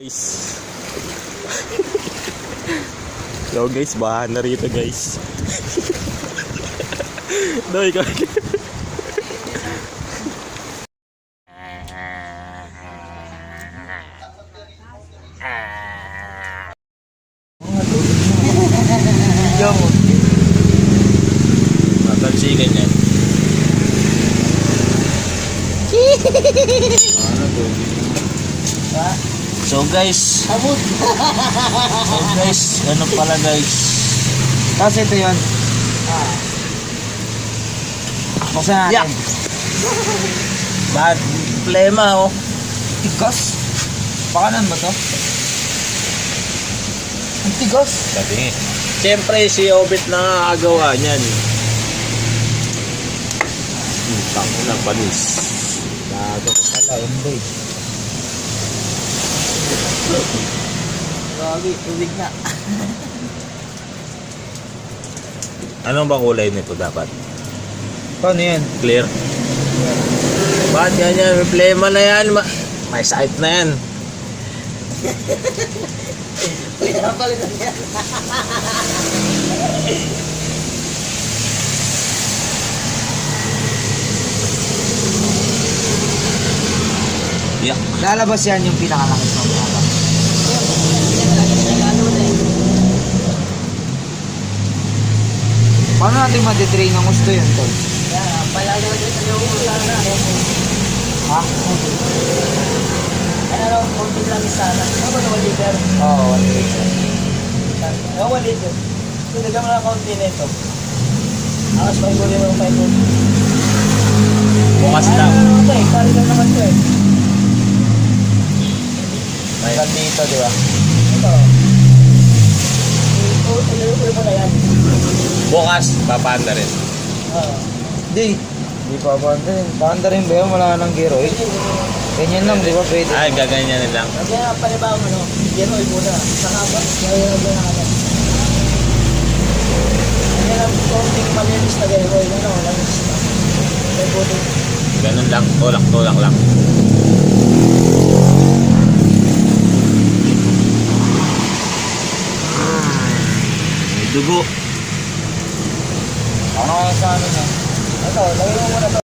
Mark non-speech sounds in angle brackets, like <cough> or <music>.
Guys. Yo guys, bahan na rito guys. no, ikaw. Video mo. Matalsikan yan. Ha? So guys, so guys, ano pala guys? Tapos ito yun. Buksan natin. Yak! Bad problema oh. Tigas. Pakanan ba to? Ang tigas. Sabi Siyempre si Obit na nakakagawa niyan. Hmm, Tango ng panis. Bago ko pala, hindi. Grabe, tubig na. <laughs> Anong bang kulay nito dapat? Paano yan? Clear? Bakit ganyan? May problema na yan. Ma- May sakit na yan. <laughs> Pinapalitan yan. Lalabas yan yung pinakalaki sa mga. Paano natin matitrain ng gusto yun, Tol? Ha? Ano konti lang sana. Ano ba naman liter? Oo, one liter. Ano ba liter? Kung nagam na konti na ito. Akas pa yung mo pa yung Bukas Ano lang. naman ito eh, pari lang naman ito eh. Hanggang dito, di ba? Ito. Ilulo mo na yan. Bukas, papanda rin. Hindi. Hindi pa banda rin. Banda rin ba yun? Wala nang giro eh. Ganyan lang, di ba? Pwede. Ay, gaganyan lang. Lagyan ang panibago ano, yan oil muna. Saka ba, ang na ano. Lagyan ang konting malinis na gano'n oil, ano. May buti. Ganun lang. Tulak, tulak lang. May dugo. Ano sa ano na? Ito, lagyan mo muna to.